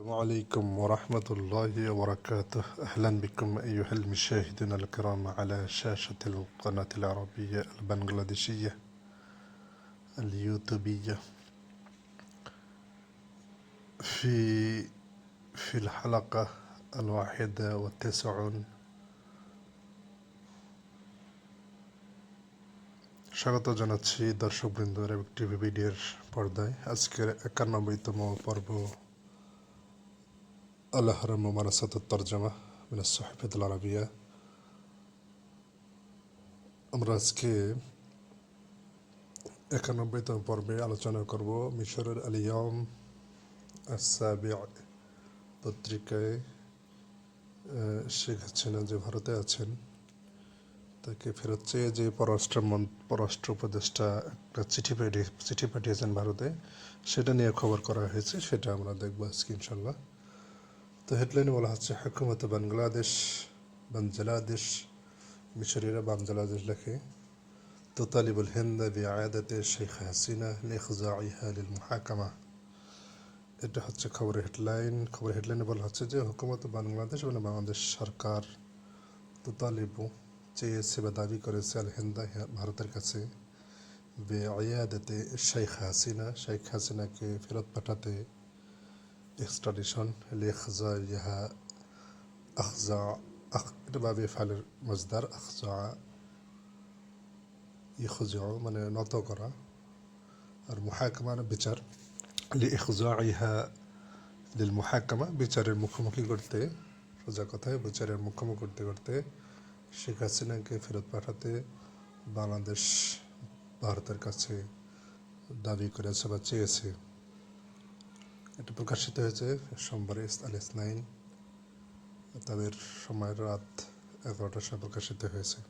السلام عليكم ورحمة الله وبركاته أهلا بكم أيها المشاهدون الكرام على شاشة القناة العربية البنغلاديشية اليوتيوبية في في الحلقة الواحدة والتسعون স্বাগত জানাচ্ছি দর্শকবৃন্দ রেবিক টিভি ভিডিওর পর্দায় আজকের একানব্বইতম পর্ব الأهرام ممارسة الترجمة من الصحيفة العربية আমরা আজকে একানব্বইতম পর্বে আলোচনা করব মিশরের আলিয়ম আসাবিয়া পত্রিকায় আহ, শেখ হাসিনা যে ভারতে আছেন তাকে ফেরত চেয়ে যে পররাষ্ট্র মন- পররাষ্ট্র উপদেষ্টা একটা চিঠি পাঠিয়ে চিঠি পাঠিয়েছেন ভারতে সেটা নিয়ে খবর করা হয়েছে সেটা আমরা দেখবো আজকে ইনশাল্লাহ তো হেডলাইনে বলা হচ্ছে, হাকুমত বাংলাদেশ বাংলাদেশ মিশরীরা বাংলাদেশ লেখে তো তালিবুল হিন্দা বি আয়াদাতে শেখ হাসিনা লেখজা ইহালিল মহাকামা এটা হচ্ছে খবরের হেডলাইন খবরের হেডলাইনে বলা হচ্ছে যে, হুকুমত বাংলাদেশ মানে বাংলাদেশ সরকার তো তালিবু চেয়েছে বা দাবি করেছে আল হেন্দা ভারতের কাছে বে আয়াদাতে শেখ হাসিনা, শেখ হাসিনাকে ফেরত পাঠাতে এক্সট্রাডিশন এটা ফালের মজদার আখজা ইখজা মানে নত করা আর মুহাকামা বিচার ইহা লিল বিচারের মুখোমুখি করতে সোজা কথায় বিচারের মুখোমুখি করতে করতে শেখ হাসিনাকে ফেরত পাঠাতে বাংলাদেশ ভারতের কাছে দাবি করেছে বা চেয়েছে এটা প্রকাশিত হয়েছে, সোমবারে আল ইসনাইন তাদের সময় রাত এগারোটার সময় প্রকাশিত হয়েছে।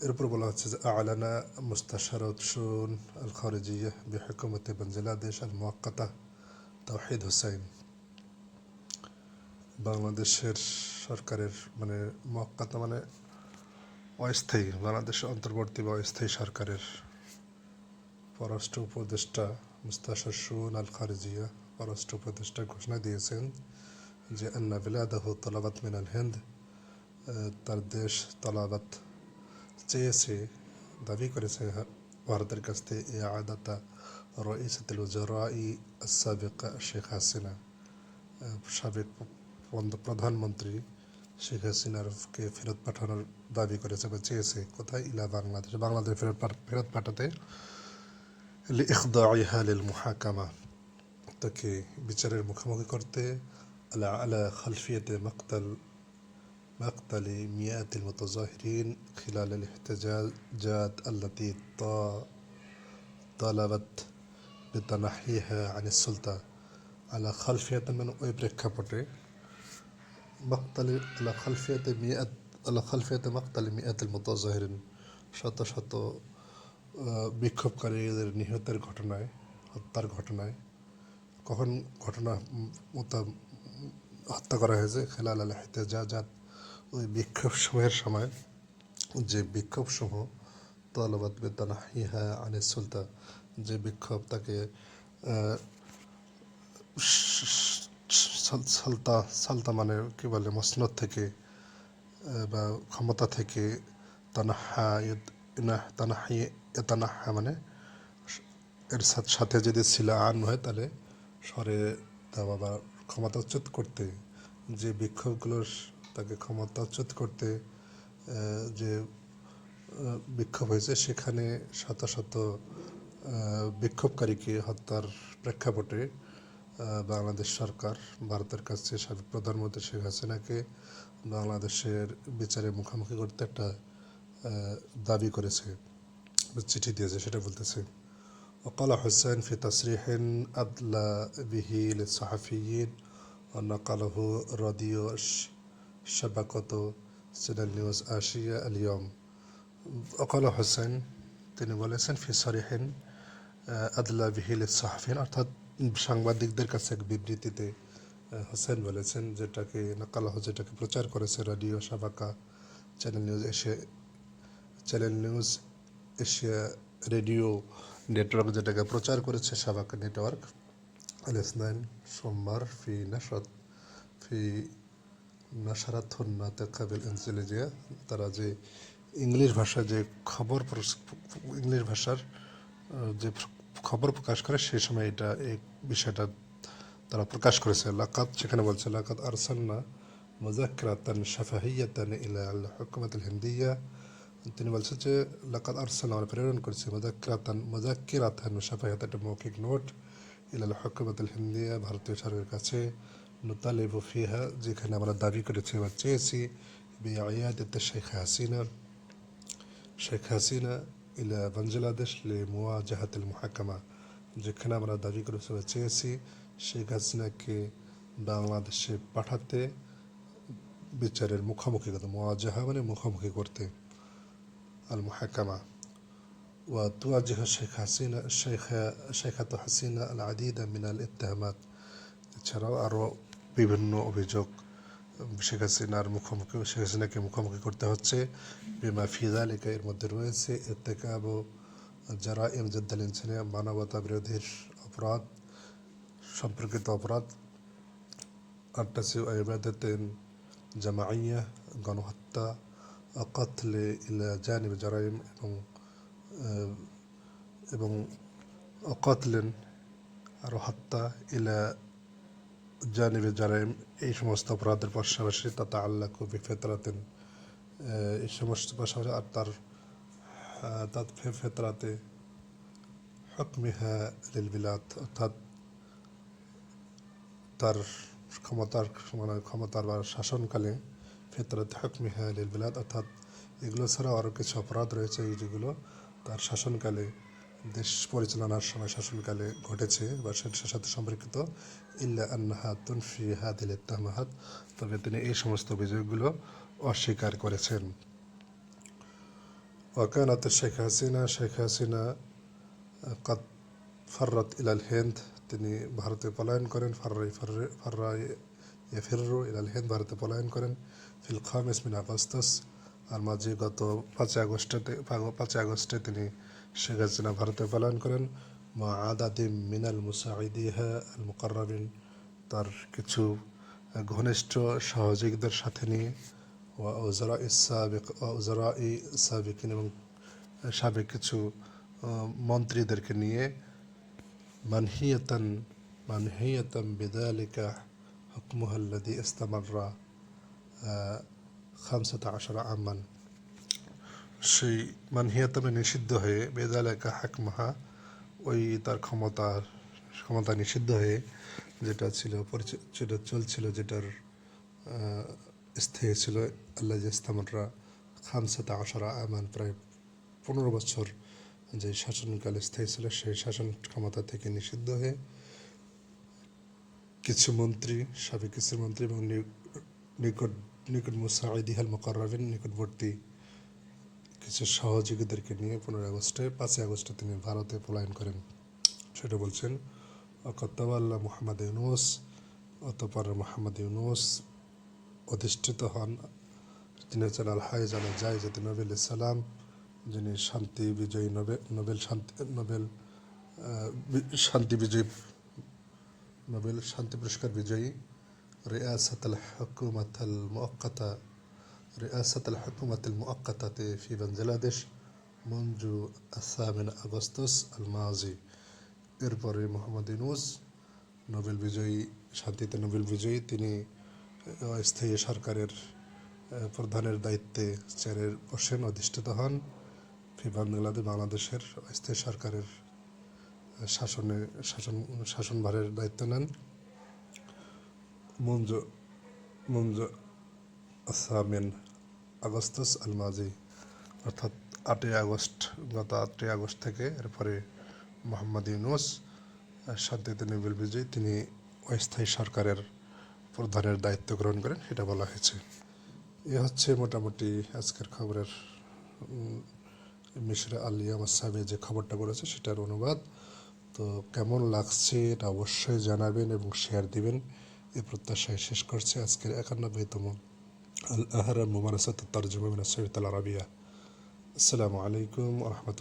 এর উপর বলা হচ্ছে যে, আলানা মুস্তাশারত শুন আল খারিজিয়া বিহকুমতে বাংলাদেশ আল মোয়াক্কাতা তাওহিদ হুসাইন। বাংলাদেশের সরকারের মানে মোয়াক্কাতা মানে অস্থায়ী, বাংলাদেশের অন্তর্বর্তী বা অস্থায়ী সরকারের পররাষ্ট্র উপদেষ্টা মুস্তাশার শুন আল খারিজিয়া পররাষ্ট্র উপদেষ্টা ঘোষণা দিয়েছেন যে আন্না বিলাদাহ তলাবাত মিনাল হিন্দ তার দেশ তলাবাত চেয়েছে, দাবি করেছে ভারতের কাছ থেকে এ আদাতা রইসাতুল উজারাই সাবেকা শেখ হাসিনা। সাবেক প্রধানমন্ত্রী শেখ হাসিনারকে ফেরত পাঠানোর দাবি করেছে বা চেয়েছে। কোথায়? ইলা বাংলাদেশ। বাংলাদেশ ফেরত ফেরত পাঠাতে لإخضاعها للمحاكمة তাকে বিচারের মুখোমুখি করতে على على خلفية مقتل مقتل مئات المتظاهرين خلال الاحتجاجات التي طا- طالبت بتنحيها عن السلطة على خلفية من ওই প্রেক্ষাপটে مقتل على خلفية مئات على خلفية مقتل مئات المتظاهرين শত শত আহ, বিক্ষোভকারীদের নিহতের ঘটনায়, হত্যার ঘটনায়, কখন ঘটনা মোতা হত্যা করা হয়েছে, খেলাল আল হেতেজাজাত ওই বিক্ষোভ সময়ের সময়, যে বিক্ষোভ সমূহ তলবাদ বেতানা ইহা আনিস সুলতা, যে বিক্ষোভ তাকে সালতা সালতা মানে কি বলে, মসনদ থেকে বা ক্ষমতা থেকে, তানাহা ইদ- তানাহি তানাহা মানে এর সাথ- যদি শিলা আন হয়, তাহলে সরে দেওয়া বা ক্ষমতাচ্যুত করতে, যে বিক্ষোভগুলো তাকে ক্ষমতাচ্যুত করতে যে বিক্ষোভ হয়েছে, সেখানে শত শত বিক্ষোভকারীকে হত্যার প্রেক্ষাপটে বাংলাদেশ সরকার, ভারতের কাছে সাবেক প্রধানমন্ত্রী শেখ হাসিনাকে বাংলাদেশের বিচারে মুখোমুখি করতে একটা দাবি করেছে। চিঠি দিয়েছে সেটা বলতেছে وقال حسين في تصريح أدلى به للصحفيين ونقله راديو ش- شبكة سنال نيوز آسيا اليوم وقال حسين তিনি বলেছেন ফি সরিহিন আদলা বিহিল সাহাফিন অর্থাৎ সাংবাদিকদের কাছে এক বিবৃতিতে আহ, হোসেন বলেছেন যেটাকে নাকালাহ যেটাকে প্রচার করেছে radio সাবাকা channel news Asia channel news Asia radio network যেটাকে প্রচার করেছে সাবাক নেটওয়ার্ক আলেসনাইন সোমবার, ফি নাসরাত ফি নাসারাথন্না তেকাবিল এনসিলেজিয়া, তারা যে ইংলিশ ভাষা যে খবর ইংলিশ ভাষার যে খবর প্রকাশ করে সেই সময় এটা এই বিষয়টা তারা প্রকাশ করেছে। লাকাত, সেখানে বলছে, লাকাত আরসান্না মুজাকরাতান শাফাহিয়াতান ইলা আল হুকুমাতুল হিন্দিয়া তিনি বলছেন যে লাকাত আরসালনা আমরা প্রেরণ করেছি মুজাক্কিরাতান মুজাক্কিরাতান শাফাহিয়াতান একটা মৌখিক নোট ইলা আল হুকুমাতুল হিন্দিয়া ভারতীয় সরকারের কাছে নুতালিবু ফিহা যেখানে আমরা দাবি করেছি বা চেয়েছি বিআয়াদাত শেখ হাসিনা শেখ হাসিনা ইলা বাংলাদেশ লে মুওয়াজাহাতুল মুহাকামা যেখানে আমরা দাবি করেছি বা চেয়েছি শেখ হাসিনাকে বাংলাদেশে পাঠাতে বিচারের মুখোমুখি করতে মুওয়াজাহা মানে মুখোমুখি করতে আল মুহাকামা وتواجه الشيخ حسينة الشيخ شيخة حسينة العديد من الاتهامات এছাড়াও আরও বিভিন্ন অভিযোগ শেখ হাসিনার মুখোমুখি শেখ হাসিনাকে মুখোমুখি করতে হচ্ছে বিমা ফিজালিকা এর মধ্যে রয়েছে এতেকাব যারা এম জদ্দাল ইনসানিয়া মানবতা বিরোধীর অপরাধ সম্পর্কিত অপরাধ আটটাসি ইবাদতেন জামাইয়া গণহত্যা অকথলে ইলা জানিব জারাইম এবং এবং অকতলেন আরও হত্যা ইলা জানিবে জারাইম এই সমস্ত অপরাধের পাশাপাশি তাতা আল্লাহ কবি ফেতরাতেন এই সমস্ত পাশাপাশি আর তার তার ফেতরাতে হকমিহা লিল বিলাত অর্থাৎ তার ক্ষমতার মানে ক্ষমতার বা শাসনকালে ফিতরত হক বিলাদ অর্থাৎ এগুলো ছাড়াও আরও কিছু অপরাধ রয়েছে যেগুলো তার শাসনকালে, দেশ পরিচালনার সময় শাসনকালে ঘটেছে বা সেটার সাথে সম্পর্কিত। ইল্লা আন্নাহা তুনফি হাদিল তাহমাহাত তবে তিনি এই সমস্ত অভিযোগগুলো অস্বীকার করেছেন। ওয়াকানাত শেখ হাসিনা শেখ হাসিনা কাত ফাররত ইলাল হেন্দ। তিনি ভারতে পলায়ন করেন ফার্রাই ফার্রাই ইয়াফিররু ইলাল হিন্দ ভারতে পলায়ন করেন ফিল খামিস মিন আগস্টাস আর মাঝে গত পাঁচই আগস্টে পাঁচই আগস্টে তিনি শেখ হাসিনা ভারতে পলায়ন করেন। মা আদাদিম মিনাল মুসাইদিহা আল মুকাররাবিন তার কিছু ঘনিষ্ঠ সহযোগীদের সাথে নিয়ে ওজরা ইসাবিক ওজরা ই সাবিকিন এবং সাবেক কিছু মন্ত্রীদেরকে নিয়ে মানহিয়াতান মানহিয়াতান বিদালিকা হুকমুহা আল্লাযী ইস্তামাররা খামসাতা আশারা আমান সেই মানহিয়াতামে নিষিদ্ধ হয়ে বেদালেকা হাকমাহা ওই তার ক্ষমতার ক্ষমতা নিষিদ্ধ হয়ে যেটা ছিল যেটা চলছিল যেটার স্থায়ী ছিল আল্লাহ ইস্তামাররা খামসাতা আশারা আমান প্রায় পনেরো বছর যে শাসনকাল স্থায়ী ছিল সেই শাসন ক্ষমতা থেকে নিষিদ্ধ হয়ে কিছু মন্ত্রী, সাবেক কিছু মন্ত্রী এবং নিকট নিকট মুসাইদিহাল মোকাররাবিন নিকটবর্তী কিছু সহযোগীদেরকে নিয়ে পনেরোই আগস্টে, পাঁচই আগস্টে তিনি ভারতে পলায়ন করেন। সেটা বলছেন অকত্তাবাল্লাহ মোহাম্মদ ইউনুস, অতপর মোহাম্মদ ইউনুস অধিষ্ঠিত হন। তিনি হচ্ছেন আল হাইজ আল জাইজাদ নবেল ইসালাম, যিনি শান্তি বিজয়ী নোবেল নোবেল শান্তি নোবেল শান্তি বিজয়ী নোবেল শান্তি পুরস্কার বিজয়ী রিয়াসত আল হুকুমত আল মুআক্কাতা রিয়াসত আল হুকুমত আল মুআক্কাতাতে ফি বাংলাদেশ মঞ্জু আসামিন আগস্তুস আল মাজি এরপরে মোহাম্মদ ইউনুস নোবেল বিজয়ী শান্তিতে নোবেল বিজয়ী তিনি অস্থায়ী সরকারের প্রধানের দায়িত্বে চেয়ারের বসেন অধিষ্ঠিত হন ফি বাংলাদেশ বাংলাদেশের অস্থায়ী সরকারের শাসনে, শাসন, শাসনভারের দায়িত্ব নেন। মঞ্জ মঞ্জ আসামিন আগস্টাস আলমাজি, অর্থাৎ আটই আগস্ট, গত আটই আগস্ট থেকে এরপরে মোহাম্মদ ইউনুস শান্তিতে নোবেল বিজয়ী, তিনি অস্থায়ী সরকারের প্রধানের দায়িত্ব গ্রহণ করেন, সেটা বলা হয়েছে। এ হচ্ছে মোটামুটি আজকের খবরের মিশরা আলিয়া মাসাবে যে খবরটা করেছে সেটার অনুবাদ। তো কেমন লাগছে এটা অবশ্যই জানাবেন এবং শেয়ার দিবেন। এ প্রত্যাশায় শেষ করছে আজকের একানব্বইতম আল আহরা মুমারাসাত তর্জমা মিনাস সৈয়দ আল আরবিয়া। আসসালামু আলাইকুম রহমতুল্লাহ।